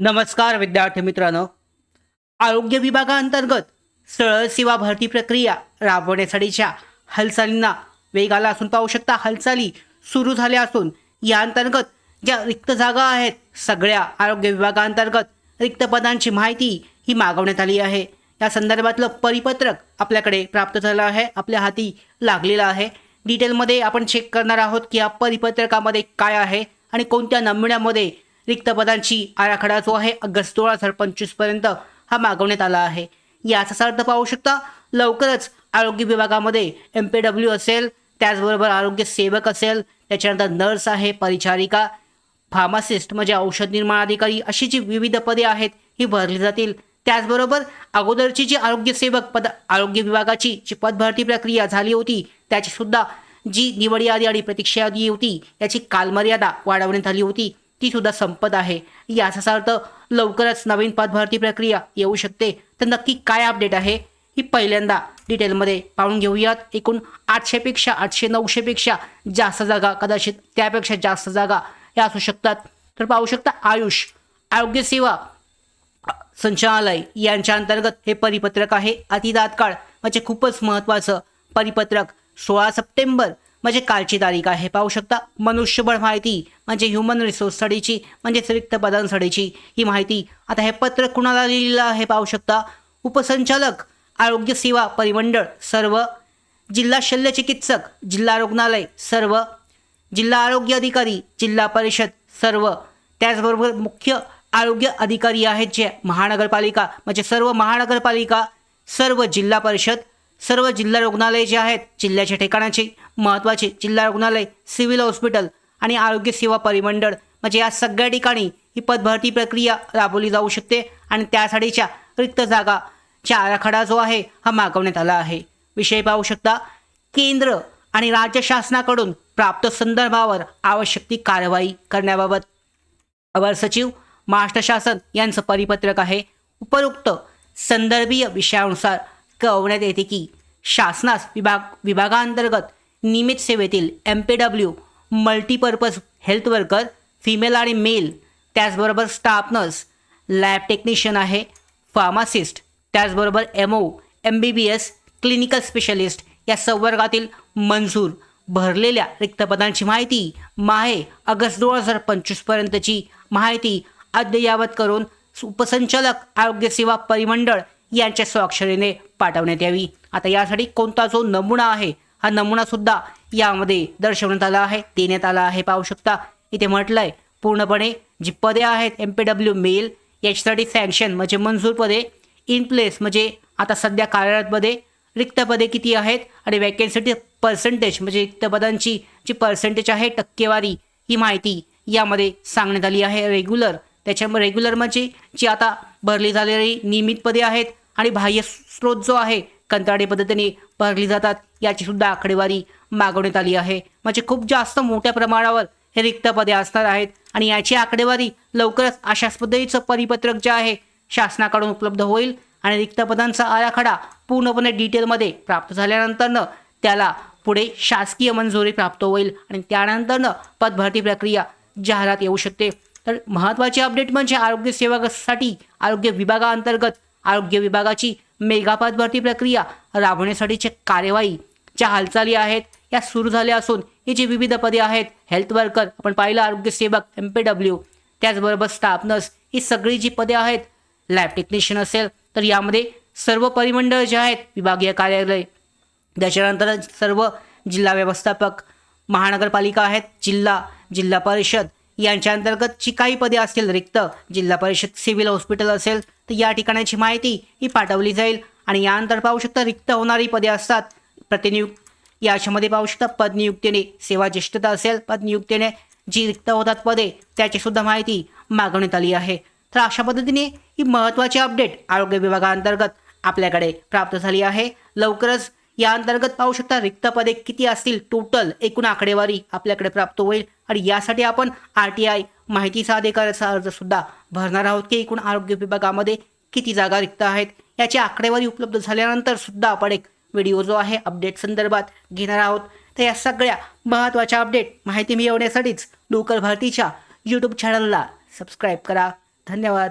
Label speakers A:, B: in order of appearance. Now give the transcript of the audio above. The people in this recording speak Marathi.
A: नमस्कार विद्यार्थी मित्रांनो. आरोग्य विभागाअंतर्गत सरळ सेवा भरती प्रक्रिया राबवण्यासाठीच्या हालचालींना वेग आला असून पाहू शकता हालचाली सुरू झाल्या असून या अंतर्गत ज्या रिक्त जागा आहेत सगळ्या आरोग्य विभागाअंतर्गत रिक्त पदांची माहिती ही मागवण्यात आली आहे. या संदर्भातलं परिपत्रक आपल्याकडे प्राप्त झालं आहे. आपल्या हाती लागलेलं आहे. डिटेलमध्ये आपण चेक करणार आहोत की या परिपत्रकामध्ये काय आहे आणि कोणत्या नमुन्यामध्ये रिक्त पदांची आराखडा जो आहे ऑगस्ट दोन हजार पंचवीसपर्यंत हा मागवण्यात आला आहे. याचा अर्थ पाहू शकता लवकरच आरोग्य विभागामध्ये एम पी डब्ल्यू असेल त्याचबरोबर आरोग्य सेवक असेल त्याच्यानंतर नर्स आहे परिचारिका फार्मासिस्ट म्हणजे औषध निर्माण अधिकारी अशी जी विविध पदे आहेत ही भरली जातील. त्याचबरोबर अगोदरची जी आरोग्य सेवक पद आरोग्य विभागाची जी पदभरती प्रक्रिया झाली होती त्याची सुद्धा जी निवड यादी आणि प्रतीक्षा यादी होती याची कालमर्यादा वाढवण्यात आली होती. ती सुद्धा संपत आहे. याचा अर्थ लवकरच नवीन पदभरती प्रक्रिया येऊ शकते. तर नक्की काय अपडेट आहे? ही पहिल्यांदा डिटेलमध्ये पाहून घेऊयात. एकूण आठशेपेक्षा आठशे नऊशेपेक्षा जास्त जागा कदाचित त्यापेक्षा जास्त जागा या असू शकतात. तर पाहू शकता आयुष आरोग्य सेवा संचालय यांच्या अंतर्गत हे परिपत्रक आहे. अति तात्काळ म्हणजे खूपच महत्त्वाचं परिपत्रक. सोळा सप्टेंबर म्हणजे कालची तारीख आहे. पाहू शकता मनुष्यबळ माहिती म्हणजे ह्युमन रिसोर्स स्टडीची म्हणजेच रिक्त पदांसाठीची ही माहिती. आता हे पत्र कुणाला लिहिलेलं आहे पाहू शकता? उपसंचालक आरोग्य सेवा परिमंडळ सर्व. जिल्हा शल्यचिकित्सक जिल्हा रुग्णालय सर्व. जिल्हा आरोग्य अधिकारी जिल्हा परिषद सर्व. त्याचबरोबर मुख्य आरोग्य अधिकारी आहेत जे महानगरपालिका म्हणजे सर्व महानगरपालिका सर्व जिल्हा परिषद सर्व जिल्हा रुग्णालय जे आहेत जिल्ह्याच्या ठिकाणाचे. महत्त्वाचे जिल्हा रुग्णालय सिव्हिल हॉस्पिटल आणि आरोग्य सेवा परिमंडळ. म्हणजे या सगळ्या ठिकाणी ही पदभरती प्रक्रिया राबवली जाऊ शकते आणि त्यासाठीच्या रिक्त जागाच्या आराखडा जो आहे हा मागवण्यात आला आहे. विषय पाहू शकता केंद्र आणि राज्य शासनाकडून प्राप्त संदर्भावर आवश्यक ती कारवाई करण्याबाबत. अवर सचिव महाराष्ट्र शासन यांचं परिपत्रक आहे उपरोक्त संदर्भीय विषयानुसार कळवण्यात येते की शासनास विभाग विभागांतर्गत नियमित सेवेतील M P W multipurpose health worker female आणि मेल त्याचबरोबर स्टाफ नर्स लॅब टेक्निशियन आहे फार्मासिस्ट त्याचबरोबर M O M B B S clinical specialist या संवर्गातील मंजूर भरलेल्या रिक्तपदांची माहिती माहे ऑगस्ट दोन हजार पंचवीसपर्यंतची माहिती अद्ययावत करून उपसंचालक आरोग्य सेवा परिमंडळ यांच्या स्वाक्षरीने पाठवण्यात यावी. आता यासाठी कोणता जो नमुना आहे हा नमुना सुद्धा यामध्ये दर्शवण्यात आला आहे देण्यात आला आहे. पाहू शकता इथे म्हटलं आहे पूर्णपणे जी पदे आहेत एम पी डब्ल्यू मेल याच्यासाठी सँक्शन म्हणजे मंजूर पदे इन प्लेस म्हणजे आता सध्या कार्यरत पदे रिक्त पदे किती आहेत आणि वॅकन्सिटी पर्सेंटेज म्हणजे रिक्त पदांची जी पर्सेंटेज आहे टक्केवारी ही माहिती यामध्ये सांगण्यात आली आहे. रेग्युलर त्याच्यामुळे रेग्युलर म्हणजे जी आता भरली झालेली नियमित पदे आहेत आणि बाह्य स्रोत जो आहे कंत्राटी पद्धतीने भरली जातात. याची सुद्धा आकडेवारी मागवण्यात आली आहे. म्हणजे खूप जास्त मोठ्या प्रमाणावर हे रिक्त पदे असणार आहेत. आणि याची आकडेवारी लवकरच अशाच पद्धतीचं परिपत्रक जे आहे शासनाकडून उपलब्ध होईल. आणि रिक्त पदांचा आराखडा पूर्णपणे डिटेलमध्ये प्राप्त झाल्यानंतरनं त्याला पुढे शासकीय मंजुरी प्राप्त होईल. आणि त्यानंतरनं पदभरती प्रक्रिया जाहिरात येऊ शकते. तर महत्त्वाची अपडेट म्हणजे आरोग्य सेवासाठी आरोग्य विभागाअंतर्गत आरोग्य विभागाची मेगापात भरती प्रक्रिया राबवण्यासाठीच्या कार्यवाही ज्या हालचाली आहेत या सुरू झाल्या असून ही जी विविध पदे आहेत. हेल्थ वर्कर आपण पाहिलं आरोग्य सेवक एम पी डब्ल्यू त्याचबरोबर स्टाफ नर्स ही सगळी जी पदे आहेत लॅब टेक्निशियन असेल तर यामध्ये सर्व परिमंडळ जे आहेत विभागीय कार्यालय. त्याच्यानंतर सर्व जिल्हा व्यवस्थापक महानगरपालिका आहेत जिल्हा जिल्हा परिषद. यांच्या अंतर्गत जी काही पदे असतील रिक्त जिल्हा परिषद सिव्हिल हॉस्पिटल असेल तर या ठिकाणाची माहिती ही पाठवली जाईल. आणि यानंतर पाहू शकता रिक्त होणारी पदे असतात. प्रतिनियुक्त याच्यामध्ये पाहू शकता पदनियुक्तीने सेवा ज्येष्ठता असेल पदनियुक्तीने जी रिक्त होतात पदे त्याची सुद्धा माहिती मागवण्यात आली आहे. तर अशा पद्धतीने ही महत्त्वाची अपडेट आरोग्य विभागाअंतर्गत आपल्याकडे प्राप्त झाली आहे. लवकरच या अंतर्गत पाहू शकता रिक्त पदे किती असतील टोटल एकूण आकडेवारी आपल्याकडे प्राप्त होईल. आणि यासाठी आपण आर टी आय माहितीचा अधिकाराचा अर्ज सुद्धा भरणार आहोत की एकूण आरोग्य विभागामध्ये किती जागा रिक्त आहेत? याची आकडेवारी उपलब्ध झाल्यानंतर सुद्धा आपण एक व्हिडिओ जो आहे अपडेट संदर्भात घेणार आहोत. तर या सगळ्या महत्त्वाच्या अपडेट माहिती मिळवण्यासाठीच लोकल भारतीच्या यूट्यूब चॅनलला सबस्क्राईब करा. धन्यवाद.